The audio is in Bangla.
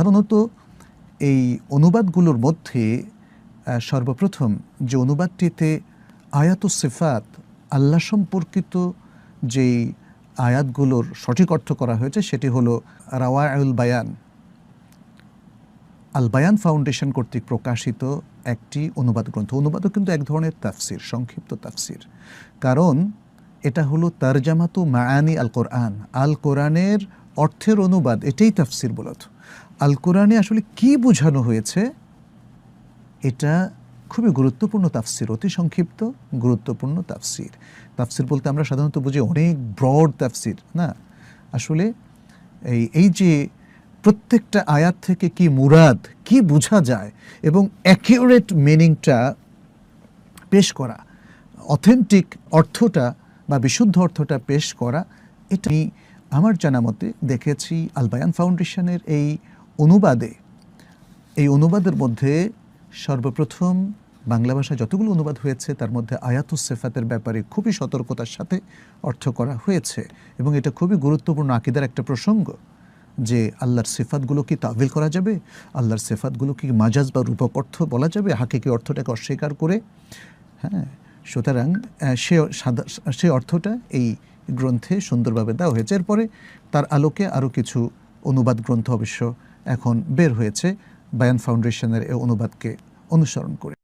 সাধারণত এই অনুবাদগুলোর মধ্যে সর্বপ্রথম যে অনুবাদটিতে আয়াত সিফাত, আল্লাহ সম্পর্কিত যেই আয়াতগুলোর সঠিক অর্থ করা হয়েছে সেটি হলো রাওয়াউল বায়ান। আল বায়ান ফাউন্ডেশন কর্তৃক প্রকাশিত একটি অনুবাদ গ্রন্থ। অনুবাদও কিন্তু এক ধরনের তাফসির, সংক্ষিপ্ত তাফসির। কারণ এটা হলো তারজামাতু মায়ানি আল কোরআন আল কোরআনের অর্থের অনুবাদ, এটাই তাফসির মূলত। আল কোরআনে আসলে কি বোঝানো হয়েছে? এটা খুবই গুরুত্বপূর্ণ তাফসির, অতি সংক্ষিপ্ত, গুরুত্বপূর্ণ তাফসির। তাফসির বলতে আমরা সাধারণত বুঝি অনেক ব্রড তাফসির, না? আসলে এই এই যে প্রত্যেকটা আয়াত থেকে কি মুরাদ, কি বোঝা যায় এবং অ্যাকিউরেট মিনিংটা পেশ করা অথেন্টিক অর্থটা বা বিশুদ্ধ অর্থটা পেশ করা, এটা আমার জানা মতে দেখেছি আলবায়ান ফাউন্ডেশনের এই অনুবাদে। এই অনুবাদের মধ্যে সর্বপ্রথম বাংলা ভাষায় যতগুলো অনুবাদ হয়েছে, তার মধ্যে আয়াতুস সেফাতের ব্যাপারে খুবই সতর্কতার সাথে অর্থ করা হয়েছে এবং এটা খুবই গুরুত্বপূর্ণ আকিদার একটা প্রসঙ্গ যে আল্লাহর সেফাতগুলো কি তাবিল করা যাবে, আল্লাহর সেফাতগুলো কি মাজাজ বা রূপক অর্থ বলা যাবে, হাকিকি অর্থটাকে অস্বীকার করে। হ্যাঁ সুতরাং সে সে অর্থটা এই গ্রন্থে সুন্দরভাবে দেওয়া হয়েছে। এরপরে তার আলোকে আরও কিছু অনুবাদ গ্রন্থ অবশ্য এখন বের হয়েছে। বায়ান ফাউন্ডেশনের এই অনুবাদকে অনুসরণ করে।